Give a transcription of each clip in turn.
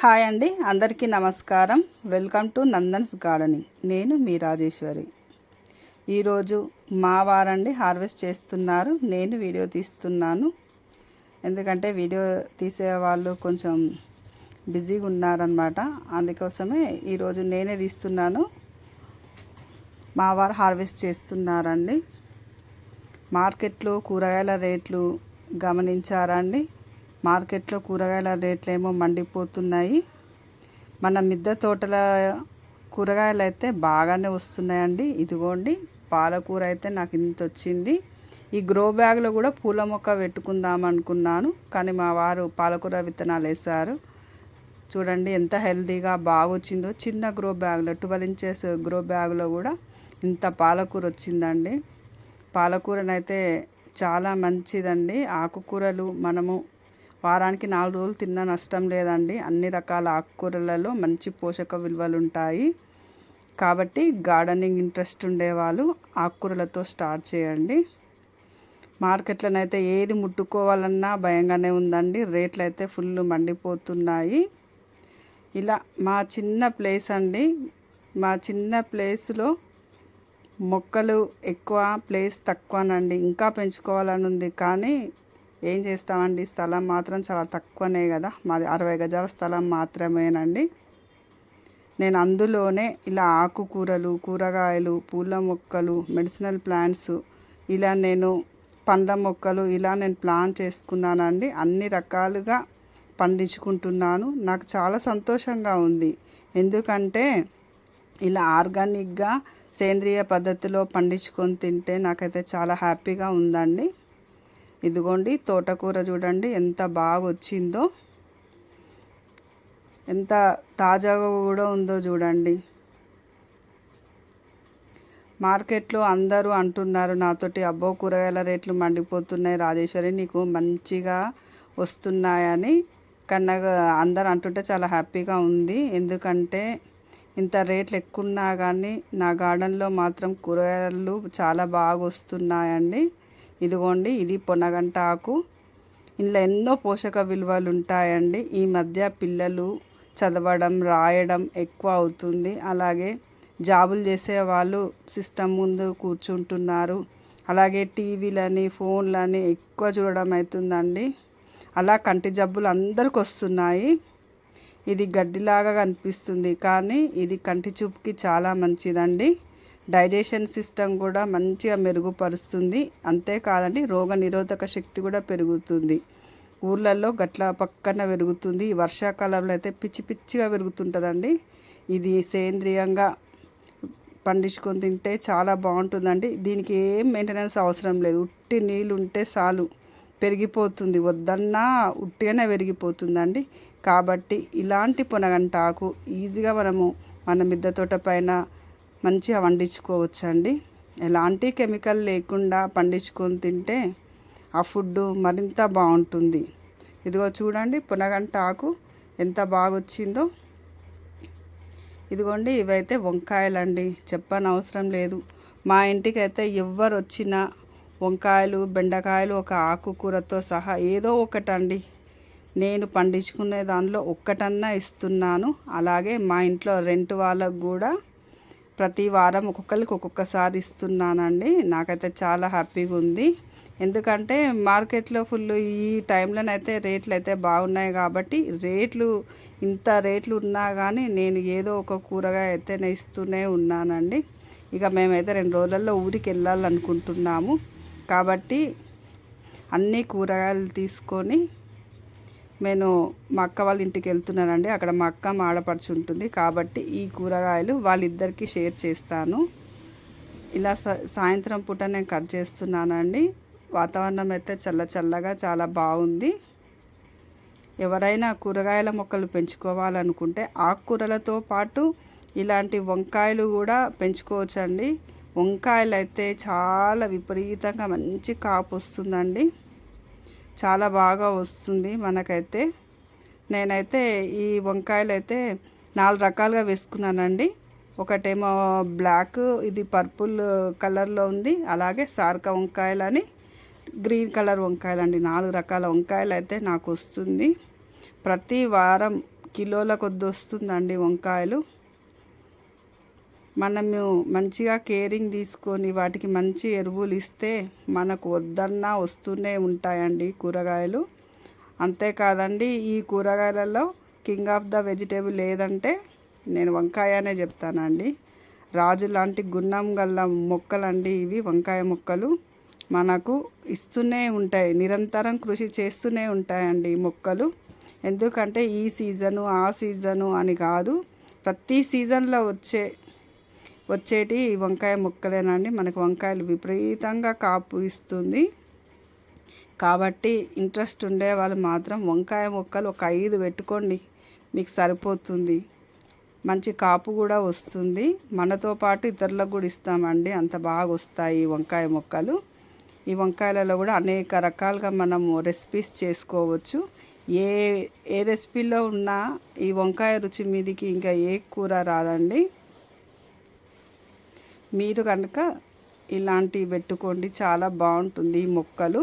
Hi అండి అందరికీ నమస్కారం. Welcome to Nandan's gardening. నేను మీ రాజేశ్వరి. ఈరోజు మా వారండి హార్వెస్ట్ చేస్తున్నారు. నేను వీడియో తీస్తున్నాను. ఎందుకంటే వీడియో తీసే వాళ్ళు కొంచెం బిజీగా ఉన్నారనమాట అందుకోసమే ఈరోజు నేనే తీస్తున్నాను. మా వారు హార్వెస్ట్ చేస్తున్నారండి. మార్కెట్లో కూరగాయల రేట్లు గమనించారండి. మార్కెట్లో కూరగాయల రేట్లు ఏమో మండిపోతున్నాయి. మన మిద్దె తోటల కూరగాయలు అయితే బాగానే వస్తున్నాయండి. ఇదిగోండి పాలకూర అయితే నాకు ఇంత వచ్చింది. ఈ గ్రో బ్యాగ్లో కూడా పూల మొక్క పెట్టుకుందాం అనుకున్నాను కానీ మా వారు పాలకూర విత్తనాలు వేశారు. చూడండి ఎంత హెల్తీగా బాగా వచ్చిందో చిన్న గ్రో బ్యాగ్లో ట్వెల్వ్ ఇంచెస్ గ్రో బ్యాగ్లో కూడా ఇంత పాలకూర వచ్చిందండి. పాలకూరనైతే చాలా మంచిదండి. ఆకుకూరలు మనము వారానికి నాలుగు రోజులు తిన్న నష్టం లేదండి. అన్ని రకాల ఆకుకూరలలో మంచి పోషక విలువలు ఉంటాయి కాబట్టి గార్డెనింగ్ ఇంట్రెస్ట్ ఉండేవాళ్ళు ఆకుకూరలతో స్టార్ట్ చేయండి. మార్కెట్లోనైతే ఏది ముట్టుకోవాలన్నా భయంగానే ఉందండి. రేట్లు అయితే ఫుల్ మండిపోతున్నాయి. ఇలా మా చిన్న ప్లేస్ అండి. మా చిన్న ప్లేస్లో మొక్కలు ఎక్కువ ప్లేస్ తక్కువనండి. ఇంకా పెంచుకోవాలని ఉంది కానీ ఏం చేస్తామండి? స్థలం మాత్రం చాలా తక్కువనే కదా. మాది అరవై గజాల స్థలం మాత్రమేనండి. నేను అందులోనే ఇలా ఆకుకూరలు కూరగాయలు పూల మొక్కలు మెడిసినల్ ప్లాంట్స్ ఇలా నేను పండ్ల మొక్కలు ఇలా నేను ప్లాన్ చేసుకున్నానండి. అన్ని రకాలుగా పండించుకుంటున్నాను. నాకు చాలా సంతోషంగా ఉంది. ఎందుకంటే ఇలా ఆర్గానిక్గా సేంద్రియ పద్ధతిలో పండించుకొని తింటే నాకైతే చాలా హ్యాపీగా ఉందండి. ఇదిగోండి తోటకూర చూడండి ఎంత బాగా వచ్చిందో ఎంత తాజాగా కూడా ఉందో చూడండి. మార్కెట్లో అందరూ అంటున్నారు నాతోటి అబ్బో కూరగాయల రేట్లు మండిపోతున్నాయి రాజేశ్వరి నీకు మంచిగా వస్తున్నాయని. కన్నా అందరు అంటుంటే చాలా హ్యాపీగా ఉంది. ఎందుకంటే ఇంత రేట్లు ఎక్కువ ఉన్నా కానీ నా గార్డెన్లో మాత్రం కూరగాయలు చాలా బాగా వస్తున్నాయండి ఇదిగోండి ఇది పొనగంట ఆకు. ఇందులో ఎన్నో పోషక విలువలు ఉంటాయండి. ఈ మధ్య పిల్లలు చదవడం రాయడం ఎక్కువ అవుతుంది. అలాగే జాబులు చేసే వాళ్ళు సిస్టమ్ ముందు కూర్చుంటున్నారు. అలాగే టీవీలని ఫోన్లని ఎక్కువ చూడడం అవుతుందండి. అలా కంటి జబ్బులు అందరికి వస్తున్నాయి. ఇది గడ్డిలాగా కనిపిస్తుంది. కానీ ఇది కంటి చూపుకి చాలా మంచిదండి. డైజెషన్ సిస్టమ్ కూడా మంచిగా మెరుగుపరుస్తుంది. అంతేకాదండి రోగ నిరోధక శక్తి కూడా పెరుగుతుంది. ఊర్లలో గట్ల పక్కన పెరుగుతుంది. ఈ వర్షాకాలంలో అయితే పిచ్చి పిచ్చిగా పెరుగుతుంటుందండి. ఇది సేంద్రియంగా పండించుకొని తింటే చాలా బాగుంటుందండి. దీనికి ఏం మెయింటెనెన్స్ అవసరం లేదు. ఉట్టి నీళ్ళు ఉంటే చాలు. పెరిగిపోతుంది. వద్దన్నా ఉట్టిగానే పెరిగిపోతుందండి. కాబట్టి ఇలాంటి పొనగంటాకు ఈజీగా మనము మన మిద్దె తోట పైన మంచిగా వండించుకోవచ్చండి. ఎలాంటి కెమికల్ లేకుండా పండించుకొని తింటే ఆ ఫుడ్ మరింత బాగుంటుంది. ఇదిగో చూడండి పునగంట ఆకు ఎంత బాగా వచ్చిందో ఇదిగోండి ఇవైతే వంకాయలండి. చెప్పని అవసరం లేదు. మా ఇంటికి అయితే ఎవరు వచ్చినా వంకాయలు బెండకాయలు ఒక ఆకుకూరతో సహా ఏదో ఒకటండి. నేను పండించుకునే దానిలో ఒక్కటన్నా ఇస్తున్నాను. అలాగే మా ఇంట్లో రెంట్ వాళ్ళకు కూడా ప్రతి వారం ఒక్కొక్కరికి ఒక్కొక్కసారి ఇస్తున్నానండి. నాకైతే చాలా హ్యాపీగా ఉంది. ఎందుకంటే మార్కెట్లో ఫుల్ ఈ టైంలోనైతే రేట్లు అయితే బాగున్నాయి కాబట్టి రేట్లు ఇంత రేట్లు ఉన్నా కానీ నేను ఏదో ఒక కూరగాయ అయితే ఇస్తూనే ఉన్నానండి. ఇక మేమైతే రెండు రోజులలో ఊరికి వెళ్ళాలనుకుంటున్నాము. కాబట్టి అన్ని కూరగాయలు తీసుకొని నేను మా అక్క వాళ్ళ ఇంటికి వెళ్తున్నానండి. అక్కడ మా అక్క మాడపడిచి ఉంటుంది. కాబట్టి ఈ కూరగాయలు వాళ్ళిద్దరికీ షేర్ చేస్తాను. ఇలా సాయంత్రం పూట నేను కట్ చేస్తున్నానండి. వాతావరణం అయితే చల్ల చల్లగా చాలా బాగుంది. ఎవరైనా కూరగాయల మొక్కలు పెంచుకోవాలనుకుంటే ఆకుకూరలతో పాటు ఇలాంటి వంకాయలు కూడా పెంచుకోవచ్చండి. వంకాయలు అయితే చాలా విపరీతంగా మంచి కాపు వస్తుందండి. చాలా బాగా వస్తుంది మనకైతే. నేనైతే ఈ వంకాయలు అయితే నాలుగు రకాలుగా వేసుకున్నానండి. ఒకటేమో బ్లాక్ ఇది పర్పుల్ కలర్లో ఉంది. అలాగే సార్క వంకాయలు అని గ్రీన్ కలర్ వంకాయలు అండి నాలుగు రకాల వంకాయలు అయితే నాకు వస్తుంది. ప్రతి వారం కిలోల కొద్ది వస్తుందండి వంకాయలు. మనము మంచిగా కేరింగ్ తీసుకొని వాటికి మంచి ఎరువులు ఇస్తే మనకు వద్దన్నా వస్తూనే ఉంటాయండి కూరగాయలు. అంతేకాదండి ఈ కూరగాయలలో కింగ్ ఆఫ్ ద వెజిటేబుల్ ఏదంటే నేను వంకాయ అనే చెప్తానండి. రాజు లాంటి గున్నం గల్ల మొక్కలండి ఇవి వంకాయ మొక్కలు. మనకు ఇస్తూనే ఉంటాయి నిరంతరం కృషి చేస్తూనే ఉంటాయండి ఈ మొక్కలు. ఎందుకంటే ఈ సీజను ఆ సీజను అని కాదు ప్రతి సీజన్లో వచ్చే వచ్చేటి ఈ వంకాయ మొక్కలేనండి మనకు వంకాయలు విపరీతంగా కాపు ఇస్తుంది. కాబట్టి ఇంట్రెస్ట్ ఉండే వాళ్ళు మాత్రం వంకాయ మొక్కలు ఒక ఐదు పెట్టుకోండి. మీకు సరిపోతుంది. మంచి కాపు కూడా వస్తుంది. మనతో పాటు ఇతరులకు కూడా ఇస్తామండి. అంత బాగా వస్తాయి ఈ వంకాయ మొక్కలు. ఈ వంకాయలలో కూడా అనేక రకాలుగా మనము రెసిపీస్ చేసుకోవచ్చు. ఏ ఏ రెసిపీలో ఉన్నా ఈ వంకాయ రుచి మీదికి ఇంకా ఏ కూర రాదండి. మీరు కనుక ఇలాంటివి పెట్టుకోండి చాలా బాగుంటుంది ఈ మొక్కలు.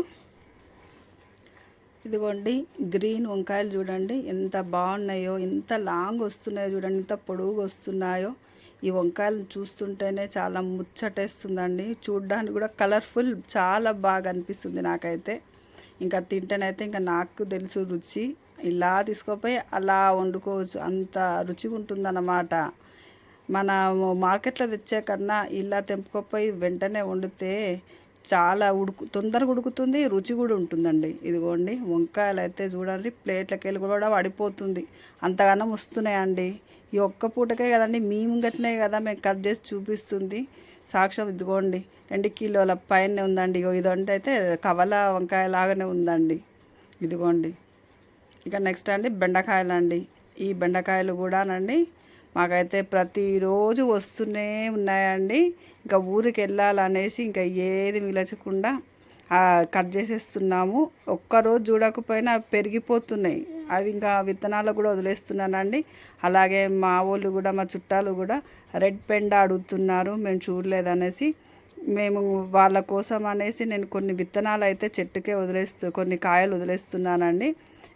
ఇదిగోండి గ్రీన్ వంకాయలు చూడండి ఎంత బాగున్నాయో ఎంత లాంగ్ వస్తున్నాయో చూడండి ఎంత పొడుగు వస్తున్నాయో. ఈ వంకాయలు చూస్తుంటేనే చాలా ముచ్చటేస్తుందండి. చూడ్డానికి కూడా కలర్ఫుల్ చాలా బాగా అనిపిస్తుంది నాకైతే. ఇంకా తింటేనైతే ఇంకా నాకు తెలుసు రుచి. ఇలా తీసుకుపోయి అలా వండుకోవచ్చు అంత రుచిగా ఉంటుందన్నమాట మన మార్కెట్లో తెచ్చే కన్నా ఇలా తెంపుకోపోయి వెంటనే వండితే చాలా ఉడుకు తొందరగా ఉడుకుతుంది రుచి కూడా ఉంటుందండి. ఇదిగోండి వంకాయలు అయితే చూడండి ప్లేట్లకి వెళ్ళి కూడా పడిపోతుంది అంతగానం వస్తున్నాయండి. ఈ ఒక్క పూటకే కదండి మీ ముంగట్నే కదా మేము కట్ చేసి చూపిస్తుంది. సాక్ష్యం ఇదిగోండి రెండు కిలోల పైన ఉందండి. ఇగో ఇదంటే అయితే కవల వంకాయ లాగానే ఉందండి. ఇదిగోండి. ఇక నెక్స్ట్ అండి బెండకాయలు అండి ఈ బెండకాయలు కూడానండి మాకైతే ప్రతిరోజు వస్తూనే ఉన్నాయండి. ఇంకా ఊరికి వెళ్ళాలనేసి ఇంకా ఏది మిలచకుండా కట్ చేసేస్తున్నాము. ఒక్కరోజు చూడకపోయినా పెరిగిపోతున్నాయి. అవి ఇంకా విత్తనాలు కూడా వదిలేస్తున్నానండి. అలాగే మా వాళ్ళు కూడా మా చుట్టాలు కూడా రెడ్ పెండ అడుగుతున్నారు. మేము చూడలేదనేసి మేము వాళ్ళ కోసం అనేసి నేను కొన్ని విత్తనాలు అయితే చెట్టుకే వదిలేస్తూ కొన్ని కాయలు వదిలేస్తున్నానండి.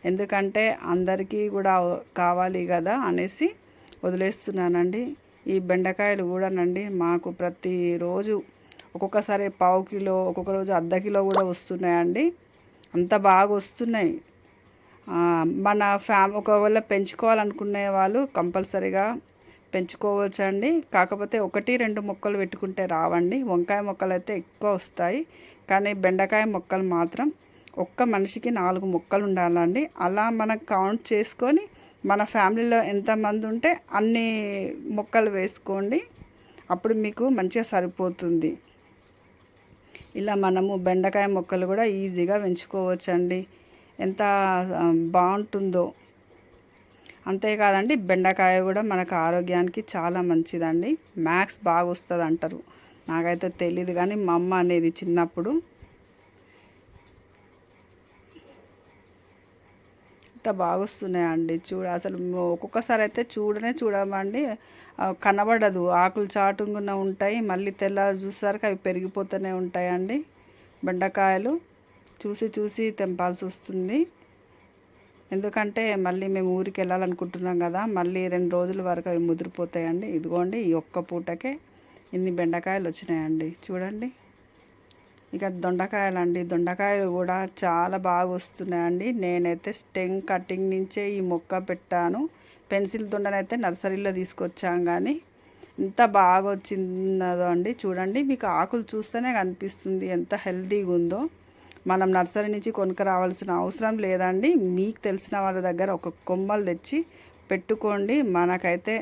ఎందుకంటే అందరికీ కూడా కావాలి కదా అనేసి వదిలేస్తున్నానండి. ఈ బెండకాయలు కూడానండి మాకు ప్రతిరోజు ఒక్కొక్కసారి పావు కిలో ఒక్కొక్క రోజు అర్ధ కిలో కూడా వస్తున్నాయండి. అంత బాగా వస్తున్నాయి. మన ఫ్యామ్ ఒకవేళ పెంచుకోవాలనుకునే వాళ్ళు కంపల్సరీగా పెంచుకోవచ్చండి. కాకపోతే ఒకటి రెండు మొక్కలు పెట్టుకుంటే రావండి. వంకాయ మొక్కలు అయితే ఎక్కువ వస్తాయి. కానీ బెండకాయ మొక్కలు మాత్రం ఒక్క మనిషికి నాలుగు మొక్కలు ఉండాలండి. అలా మనం కౌంట్ చేసుకొని మన ఫ్యామిలీలో ఎంతమంది ఉంటే అన్ని మొక్కలు వేసుకోండి. అప్పుడు మీకు మంచిగా సరిపోతుంది. ఇలా మనము బెండకాయ మొక్కలు కూడా ఈజీగా పెంచుకోవచ్చండి. ఎంత బాగుంటుందో. అంతేకాదండి బెండకాయ కూడా మనకు ఆరోగ్యానికి చాలా మంచిదండి. మ్యాక్స్ బాగా వస్తుంది అంటారు నాకైతే తెలియదు కానీ మా అమ్మ అనేది చిన్నప్పుడు ఎంత బాగా చూడ అసలు ఒక్కొక్కసారి అయితే చూడనే చూడమండి. కనబడదు. ఆకులు చాటుగా ఉంటాయి. మళ్ళీ తెల్లారు చూసేసరికి అవి పెరిగిపోతూనే ఉంటాయండి. బెండకాయలు చూసి చూసి తెంపాల్సి వస్తుంది ఎందుకంటే మళ్ళీ మేము ఊరికి వెళ్ళాలనుకుంటున్నాం కదా మళ్ళీ రెండు రోజుల వరకు అవి ముదిరిపోతాయండి. ఇదిగోండి ఈ ఒక్క పూటకే ఇన్ని బెండకాయలు వచ్చినాయండి చూడండి. ఇక దొండకాయలు అండి దొండకాయలు కూడా చాలా బాగా వస్తున్నాయండి. నేనైతే స్టెంగ్ కటింగ్ నుంచే ఈ మొక్క పెట్టాను. పెన్సిల్ దొండనైతే నర్సరీలో తీసుకొచ్చాం కానీ ఎంత బాగా వచ్చిందో అండి. చూడండి మీకు ఆకులు చూస్తేనే కనిపిస్తుంది ఎంత హెల్తీగా ఉందో. మనం నర్సరీ నుంచి కొనుక రావాల్సిన అవసరం లేదండి. మీకు తెలిసిన వాళ్ళ దగ్గర ఒక కొమ్మలు తెచ్చి పెట్టుకోండి. మనకైతే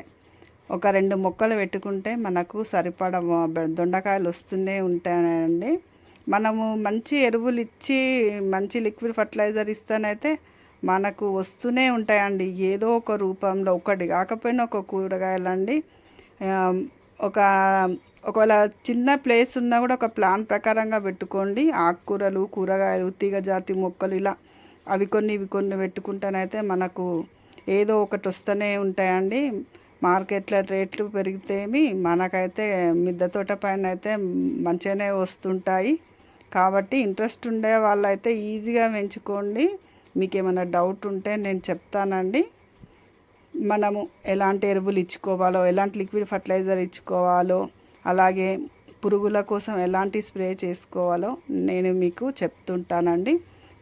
ఒక రెండు మొక్కలు పెట్టుకుంటే మనకు సరిపడ దొండకాయలు వస్తూనే ఉంటాయండి. మనము మంచి ఎరువులు ఇచ్చి మంచి లిక్విడ్ ఫర్టిలైజర్ ఇస్తానైతే మనకు వస్తూనే ఉంటాయండి. ఏదో ఒక రూపంలో ఒకటి కాకపోయినా ఒక కూరగాయలండి. ఒక ఒకవేళ చిన్న ప్లేస్ ఉన్నా కూడా ఒక ప్లాన్ ప్రకారంగా పెట్టుకోండి. ఆకుకూరలు కూరగాయలు తీగజాతి మొక్కలు ఇలా అవి కొన్ని ఇవి కొన్ని పెట్టుకుంటానైతే మనకు ఏదో ఒకటి వస్తూనే ఉంటాయండి. మార్కెట్లో రేట్లు పెరిగితేమి మనకైతే మిద్దె తోట పైన అయితే మంచిగానే వస్తుంటాయి. కాబట్టి ఇంట్రెస్ట్ ఉండే వాళ్ళైతే ఈజీగా పెంచుకోండి. మీకు ఏమైనా డౌట్ ఉంటే నేను చెప్తానండి. మనము ఎలాంటి ఎరువులు ఇచ్చుకోవాలో ఎలాంటి లిక్విడ్ ఫర్టిలైజర్ ఇచ్చుకోవాలో అలాగే పురుగుల కోసం ఎలాంటి స్ప్రే చేసుకోవాలో నేను మీకు చెప్తుంటానండి.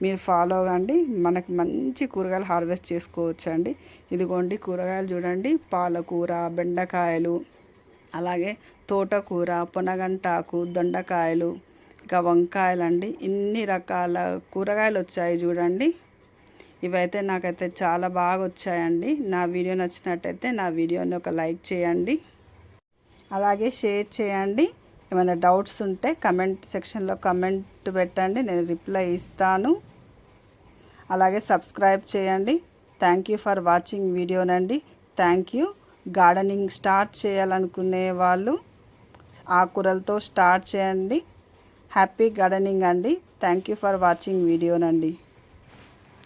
మీరు ఫాలో అవ్వండి. మనకి మంచి కూరగాయలు హార్వెస్ట్ చేసుకోవచ్చు అండి ఇదిగోండి కూరగాయలు చూడండి. పాలకూర బెండకాయలు అలాగే తోటకూర పొనగంటాకు దొండకాయలు ఇంకా వంకాయలండి. ఇన్ని రకాల కూరగాయలు వచ్చాయి చూడండి. ఇవైతే నాకైతే చాలా బాగా వచ్చాయండి నా వీడియో నచ్చినట్టయితే నా వీడియోని ఒక లైక్ చేయండి. అలాగే షేర్ చేయండి. ఏమైనా డౌట్స్ ఉంటే కమెంట్ సెక్షన్లో కమెంట్ పెట్టండి. నేను రిప్లై ఇస్తాను. అలాగే సబ్స్క్రైబ్ చేయండి. Thank you for watching వీడియోనండి. Thank you. Gardening start చేయాలనుకునే వాళ్ళు ఆకుకూరలతో స్టార్ట్ చేయండి. హ్యాపీ గార్డెనింగ్ అండి. Thank you for watching వీడియోనండి